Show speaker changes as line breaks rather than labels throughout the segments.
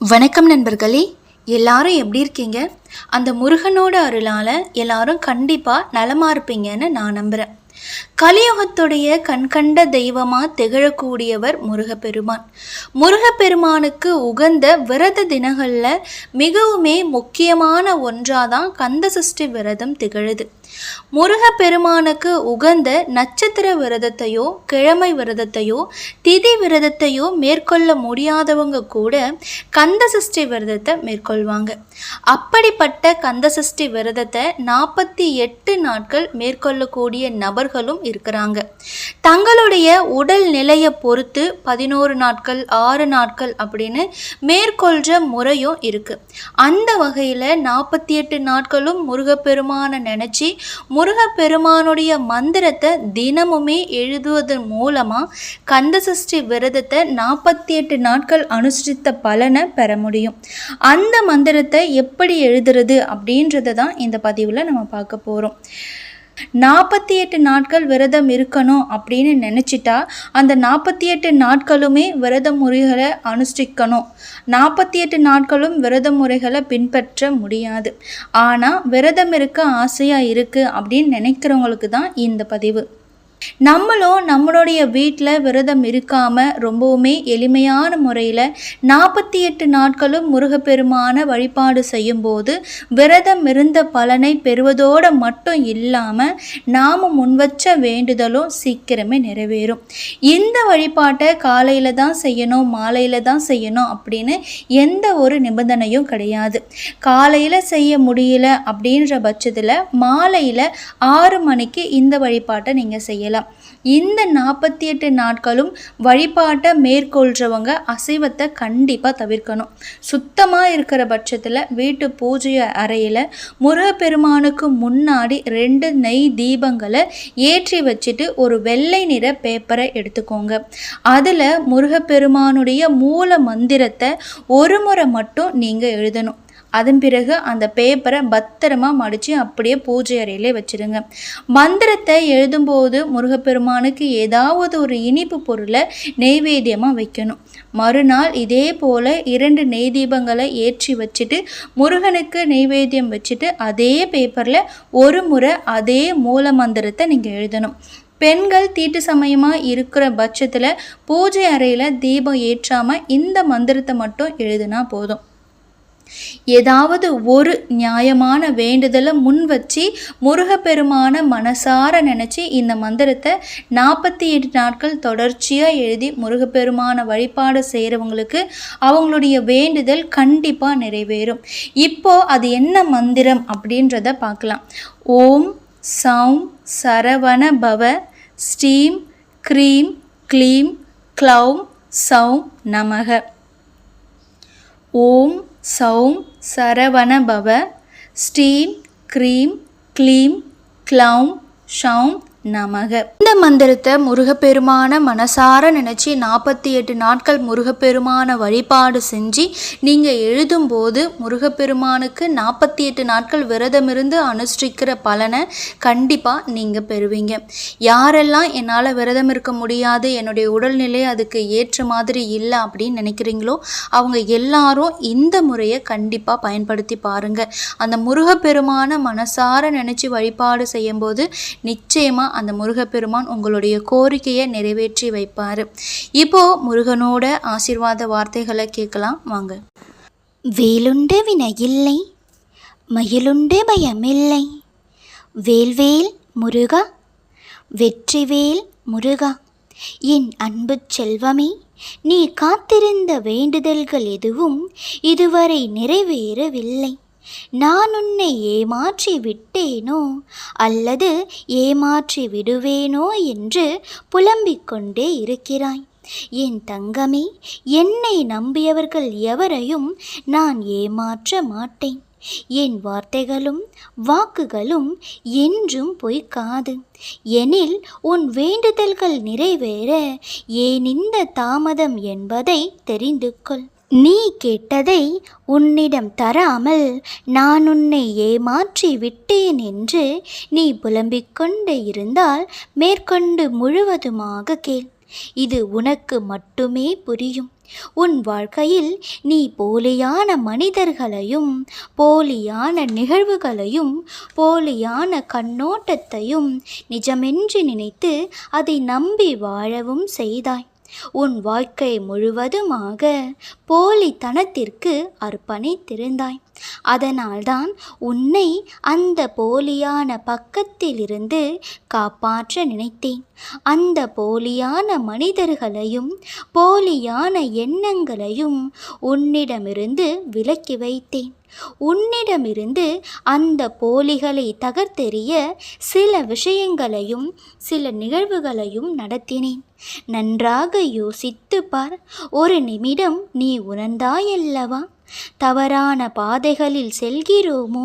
வணக்கம் நண்பர்களே எல்லாரும் எப்படி இருக்கீங்க? அந்த முருகனோட அருளால் எல்லாரும் கண்டிப்பாக நலமாக இருப்பீங்கன்னு நான் நம்புகிறேன் கலியுகத்துடைய கண்கண்ட தெய்வமா திகழக்கூடியவர் முருகப்பெருமான். முருகப்பெருமானுக்கு உகந்த விரத தினங்களில் மிகவுமே முக்கியமான ஒன்றாதான் கந்த சஷ்டி விரதம் திகழுது. முருகப்பெருமானுக்கு உகந்த நட்சத்திர விரதத்தையோ கிழமை விரதத்தையோ திதி விரதத்தையோ மேற்கொள்ள முடியாதவங்க கூட கந்த சஷ்டி விரதத்தை மேற்கொள்வாங்க. அப்படிப்பட்ட கந்த சஷ்டி விரதத்தை நாற்பத்தி எட்டு நாட்கள் மேற்கொள்ளக்கூடிய நபர்களும் இருக்கிறாங்க. தங்களுடைய உடல் நிலையை பொறுத்து பதினோரு நாட்கள் ஆறு நாட்கள் அப்படின்னு மேற்கொள்கிற முறையும் இருக்கு. அந்த வகையில் நாற்பத்தி எட்டு நாட்களும் முருகப்பெருமானை நினச்சி முருகப்பெருமானுடைய மந்திரத்தை தினமுமே எழுதுவதன் மூலமாக கந்தசஷ்டி விரதத்தை நாற்பத்தி எட்டு நாட்கள் அனுசரித்த பலனை பெற முடியும். அந்த மந்திரத்தை எப்படி எழுதுறது அப்படின்றத தான் இந்த பதிவில் நம்ம பார்க்க போகிறோம் நாற்பத்தி எட்டு நாட்கள் விரதம் இருக்கணும் அப்படின்னு நினச்சிட்டா அந்த நாற்பத்தி எட்டு நாட்களுமே விரத முறைகளை அனுஷ்டிக்கணும். நாற்பத்தி எட்டு நாட்களும் விரத முறைகளை பின்பற்ற முடியாது. ஆனால் விரதம் இருக்க ஆசையாக இருக்குது அப்படின்னு நினைக்கிறவங்களுக்கு தான் இந்த பதிவு. நம்மளும் நம்மளுடைய வீட்டில் விரதம் இருக்காமல் ரொம்பவுமே எளிமையான முறையில் நாற்பத்தி எட்டு நாட்களும் முருகப்பெருமான வழிபாடு செய்யும்போது விரதம் இருந்த பலனை பெறுவதோடு மட்டும் இல்லாமல் நாம் முன்வச்ச வேண்டுதலும் சீக்கிரமே நிறைவேறும். இந்த வழிபாட்டை காலையில் தான் செய்யணும் மாலையில் தான் செய்யணும் அப்படின்னு எந்த ஒரு நிபந்தனையும் கிடையாது. காலையில் செய்ய முடியல அப்படின்ற பட்சத்தில் மாலையில் ஆறு மணிக்கு இந்த வழிபாட்டை நீங்கள் செய்யலாம். இந்த நாற்பத்தி எட்டு நாட்களும் வழிபாட்டை மேற்கொள்கிறவங்க அசைவத்தை கண்டிப்பாக தவிர்க்கணும். சுத்தமாக இருக்கிற பட்சத்தில் வீட்டு பூஜை அறையில் முருகப்பெருமானுக்கு முன்னாடி ரெண்டு நெய் தீபங்களை ஏற்றி வச்சுட்டு ஒரு வெள்ளை நிற பேப்பரை எடுத்துக்கோங்க. அதில் முருகப்பெருமானுடைய மூல மந்திரத்தை ஒரு முறை மட்டும் நீங்கள் எழுதணும். அதன் பிறகு அந்த பேப்பரை பத்திரமா மடித்து அப்படியே பூஜை அறையிலே வச்சுருங்க. மந்திரத்தை எழுதும்போது முருகப்பெருமானுக்கு ஏதாவது ஒரு இனிப்பு பொருளை நெய்வேத்தியமாக வைக்கணும். மறுநாள் இதே போல் இரண்டு நெய் தீபங்களை ஏற்றி வச்சுட்டு முருகனுக்கு நெய்வேத்தியம் வச்சுட்டு அதே பேப்பரில் ஒரு முறை அதே மூல மந்திரத்தை நீங்கள் எழுதணும். பெண்கள் தீட்டு சமயமாக இருக்கிற பட்சத்தில் பூஜை அறையில் தீபம் ஏற்றாமல் இந்த மந்திரத்தை மட்டும் எழுதுனா போதும். ஏதாவது ஒரு நியாயமான வேண்டுதலை முன் வச்சு முருகப்பெருமான மனசார நினச்சி இந்த மந்திரத்தை நாற்பத்தி எட்டு நாட்கள் தொடர்ச்சியாக எழுதி முருகப்பெருமான வழிபாடு செய்கிறவங்களுக்கு அவங்களுடைய வேண்டுதல் கண்டிப்பாக நிறைவேறும். இப்போ அது என்ன மந்திரம் அப்படின்றத பார்க்கலாம். ஓம் சௌம் சரவண பவ ஸ்டீம் க்ரீம் க்ளீம் க்ளௌம் சௌம் நமக. ஓம் சௌம் சரவணபவ ஸ்டீம் க்ரீம் க்ளீம் க்ளௌம் ஷௌம் நமக. இந்த மந்திரத்தை முருகப்பெருமான மனசார நினச்சி நாற்பத்தி எட்டு நாட்கள் முருகப்பெருமான வழிபாடு செஞ்சு நீங்கள் எழுதும்போது முருகப்பெருமானுக்கு நாற்பத்தி எட்டு நாட்கள் விரதமிருந்து அனுஷ்டிக்கிற பலனை கண்டிப்பாக நீங்கள் பெறுவீங்க. யாரெல்லாம் என்னால் விரதம் இருக்க முடியாது என்னுடைய உடல்நிலை அதுக்கு ஏற்ற மாதிரி இல்லை அப்படின்னு நினைக்கிறீங்களோ அவங்க எல்லாரும் இந்த முறையை கண்டிப்பாக பயன்படுத்தி பாருங்கள் அந்த முருகப்பெருமான மனசார நினச்சி வழிபாடு செய்யும்போது நிச்சயமாக அந்த முருகப்பெருமான் உங்களுடைய கோரிக்கையை நிறைவேற்றி வைப்பார். இப்போ முருகனோட ஆசீர்வாத வார்த்தைகளை கேட்கலாம் வாங்க.
வேலுண்டு வினையில்லை மயிலுண்டு பயமில்லை. வேல்வேல் முருகா வெற்றிவேல் முருகா. என் அன்பு செல்வமே நீ காத்திருந்த வேண்டுதல்கள் எதுவும் இதுவரை நிறைவேறவில்லை. நான் உன்னை ஏமாற்றி விட்டேனோ? அல்லது ஏமாற்றி விடுவேனோ என்று புலம்பிக் கொண்டே இருக்கிறாய். என் தங்கமே என்னை நம்பியவர்கள் எவரையும் நான் ஏமாற்ற மாட்டேன். என் வார்த்தைகளும் வாக்குகளும் என்றும் பொய்க்காது. எனில் உன் வேண்டுதல்கள் நிறைவேற ஏன் இந்த தாமதம் என்பதை தெரிந்து கொள் நீ கேட்டதை உன்னிடம் தராமல் நான் உன்னை ஏமாற்றி விட்டேன் என்று நீ புலம்பிக் கொண்டு இருந்தால் மேற்கொண்டு முழுவதுமாக கேள். இது உனக்கு மட்டுமே புரியும். உன் வாழ்க்கையில் நீ போலியான மனிதர்களையும் போலியான நிகழ்வுகளையும் போலியான கண்ணோட்டத்தையும் நிஜமென்று நினைத்து அதை நம்பி வாழவும் செய்தாய். உன் வாழ்க்கை முழுவதுமாக போலித்தனத்திற்கு அர்ப்பணித்திருந்தாய். அதனால்தான் உன்னை அந்த போலியான பக்கத்திலிருந்து காப்பாற்ற நினைத்தேன். அந்த போலியான மனிதர்களையும் போலியான எண்ணங்களையும் உன்னிடமிருந்து விலக்கி வைத்தேன். உன்னிடமிருந்து அந்த போலிகளை தகர்த்தெறிய சில விஷயங்களையும் சில நிகழ்வுகளையும் நடத்தினேன். நன்றாக யோசித்து பார் ஒரு நிமிடம் நீ உணர்ந்தாயல்லவா? தவறான பாதைகளில் செல்கிறோமோ?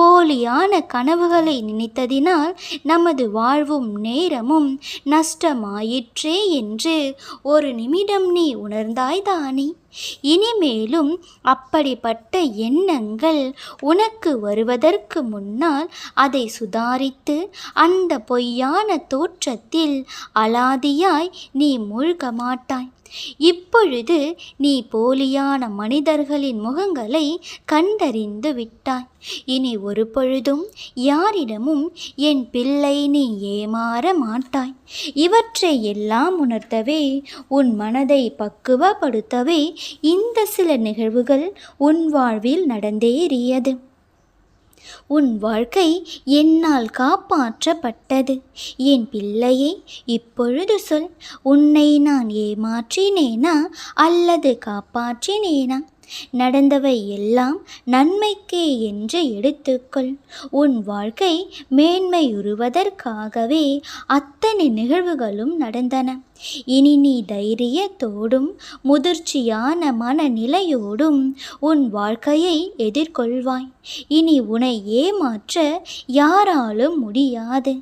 போலியான கனவுகளை நினைத்ததினால் நமது வாழ்வும் நேரமும் நஷ்டமாயிற்றே என்று ஒரு நிமிடம் நீ உணர்ந்தாய்தானே இனிமேலும் அப்படிப்பட்ட எண்ணங்கள் உனக்கு வருவதற்கு முன்னால் அதை சுதாரித்து அந்த பொய்யான தோற்றத்தில் அலாதியாய் நீ மூழ்க மாட்டாய் இப்பொழுது நீ போலியான மனிதர்களின் முகங்களை கண்டறிந்து விட்டாய். இனி ஒரு பொழுதும் யாரிடமும் என் பிள்ளை நீ ஏமாற மாட்டாய். இவற்றை எல்லாம் உணர்த்தவே உன் மனதை பக்குவப்படுத்தவே இந்த சில நிகழ்வுகள் உன் வாழ்வில் நடந்தேறியது. உன் வாழ்க்கை என்னால் காப்பாற்றப்பட்டது. என் பிள்ளையே இப்பொழுது சொல். உன்னை நான் ஏமாற்றினேனா? அல்லது காப்பாற்றினேனா? நடந்தவை எல்லாம் நன்மைக்கே என்று எடுத்துக்கொள். உன் வாழ்க்கை மேன்மையுறுவதற்காகவே அத்தனை நிகழ்வுகளும் நடந்தன. இனி நீ தைரியத்தோடும் முதிர்ச்சியான மனநிலையோடும் உன் வாழ்க்கையை எதிர்கொள்வாய். இனி உன்னை ஏமாற்ற யாராலும் முடியாது.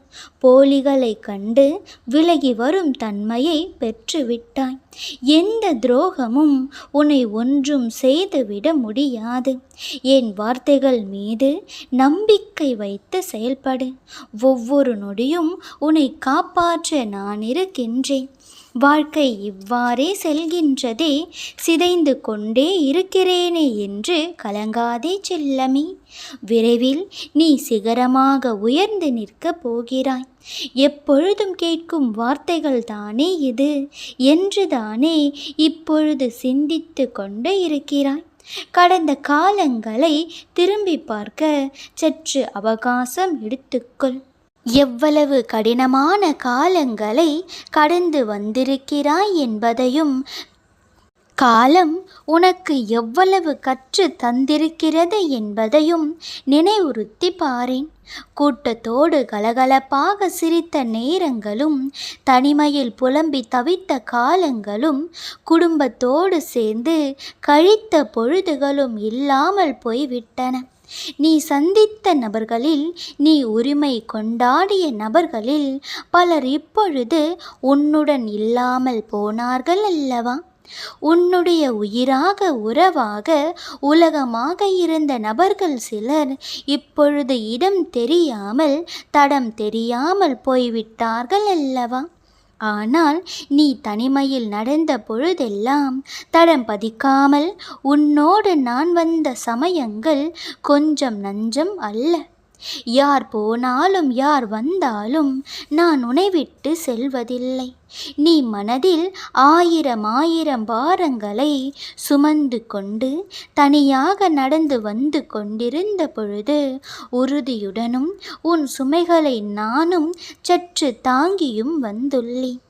போலிகளை கண்டு விலகி வரும் தன்மையை பெற்றுவிட்டாய். எந்த துரோகமும் உன்னை ஒன்றும் செய்துவிட முடியாது. என் வார்த்தைகள் மீது நம்பிக்கை வைத்து செயல்படு. ஒவ்வொரு நொடியும் உன்னை காப்பாற்ற நான் இருக்கின்றேன். வாழ்க்கை இவ்வாறே செல்கின்றதே சிதைந்து கொண்டே இருக்கிறேனே என்று கலங்காதே செல்லமே. விரைவில் நீ சிகரமாக உயர்ந்து நிற்கப் போகிறாய். எப்பொழுதும் கேட்கும் வார்த்தைகள் தானே இது? என்று தானே இப்பொழுது சிந்தித்து கொண்டு இருக்கிறாய். கடந்த காலங்களை திரும்பி பார்க்க சற்று அவகாசம் எடுத்துக்கொள். எவ்வளவு கடினமான காலங்களை கடந்து வந்திருக்கிறாய் என்பதையும் காலம் உனக்கு எவ்வளவு கற்று தந்திருக்கிறது என்பதையும் நினைவுறுத்தி பாரேன். கூட்டத்தோடு கலகலப்பாக சிரித்த நேரங்களும் தனிமையில் புலம்பி தவித்த காலங்களும் குடும்பத்தோடு சேர்ந்து கழித்த பொழுதுகளும் இல்லாமல் போய்விட்டன. நீ சந்தித்த நபர்களில் நீ உரிமை கொண்டாடிய நபர்களில் பலர் இப்பொழுது உன்னுடன் இல்லாமல் போனார்கள் அல்லவா? உன்னுடைய உயிராக உறவாக உலகமாக இருந்த நபர்கள் சிலர் இப்பொழுது இடம் தெரியாமல் தடம் தெரியாமல் போய்விட்டார்கள் அல்லவா? ஆனால் நீ தனிமையில் நடந்த பொழுதெல்லாம் தடம் பதிக்காமல் உன்னோடு நான் வந்த சமயங்கள் கொஞ்சம் நஞ்சம் அல்ல. யார் போனாலும் யார் வந்தாலும் நான் உனைவிட்டு செல்வதில்லை. நீ மனதில் ஆயிரம் ஆயிரம் பாரங்களை சுமந்து கொண்டு தனியாக நடந்து வந்து கொண்டிருந்த பொழுது உறுதியுடனும் உன் சுமைகளை நானும் சற்று தாங்கியும் வந்துள்ளேன்.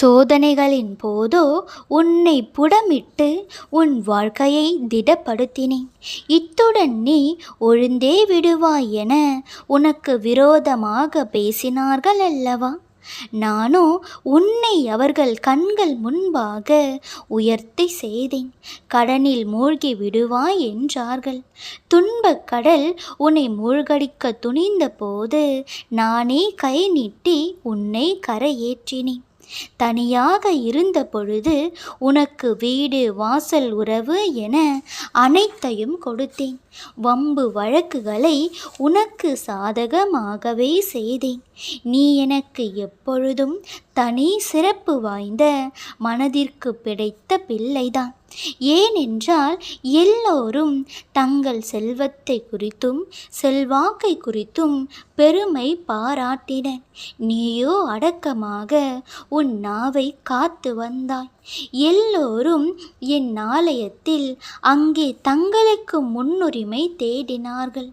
சோதனைகளின் போதோ உன்னை புடமிட்டு உன் வாழ்க்கையை திடப்படுத்தினேன். இத்துடன் நீ ஒழுந்தே விடுவாய் என உனக்கு விரோதமாக பேசினார்கள் அல்லவா? நானோ உன்னை அவர்கள் கண்கள் முன்பாக உயர்த்தி செய்தேன். கடனில் மூழ்கி விடுவாய் என்றார்கள். துன்பக் கடல் உன்னை மூழ்கடிக்க துணிந்த போது நானே கை நீட்டி உன்னை கரையேற்றினேன். தனியாக இருந்த பொழுது உனக்கு வீடு வாசல் உறவு என அனைத்தையும் கொடுத்தேன். வம்பு வழக்குகளை உனக்கு சாதகமாகவே செய்தேன். நீ எனக்கு எப்பொழுதும் தனி சிறப்பு வாய்ந்த மனதிற்கு பிடைத்த பிள்ளைதான். ஏனென்றால் எல்லோரும் தங்கள் செல்வத்தை குறித்தும் செல்வாக்கை குறித்தும் பெருமை பாராட்டினர். நீயோ அடக்கமாக உன் நாவை காத்து வந்தாய். எல்லோரும் என் ஆலயத்தில் அங்கே தங்களுக்கு முன்னுரிமை தேடினார்கள்.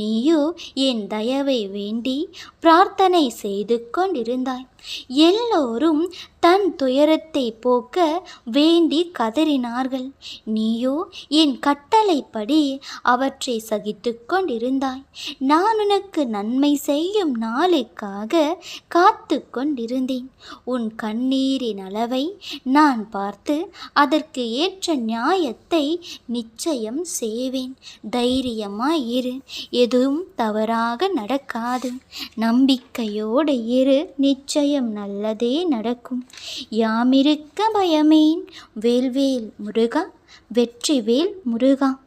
நீயோ என் தயவை வேண்டி பிரார்த்தனை செய்து கொண்டிருந்தாய். எல்லோரும் தன் துயரத்தை போக்க வேண்டி கதறினார்கள். நீயோ என் கட்டளைப்படி அவற்றை சகித்து கொண்டிருந்தாய். நான் உனக்கு நன்மை செய்யும் நாளுக்காக காத்து கொண்டிருந்தேன். உன் கண்ணீரின் அளவை நான் பார்த்து அதற்கு ஏற்ற நியாயத்தை நிச்சயம் செய்வேன். தைரியமாய் இரு. எதுவும் தவறாக நடக்காது. நம்பிக்கையோடு இரு. நிச்சயம் நிச்சயம் நல்லதே நடக்கும். யாமிருக்க பயமேன். வேல்வேல் முருகா வெற்றிவேல் முருகா.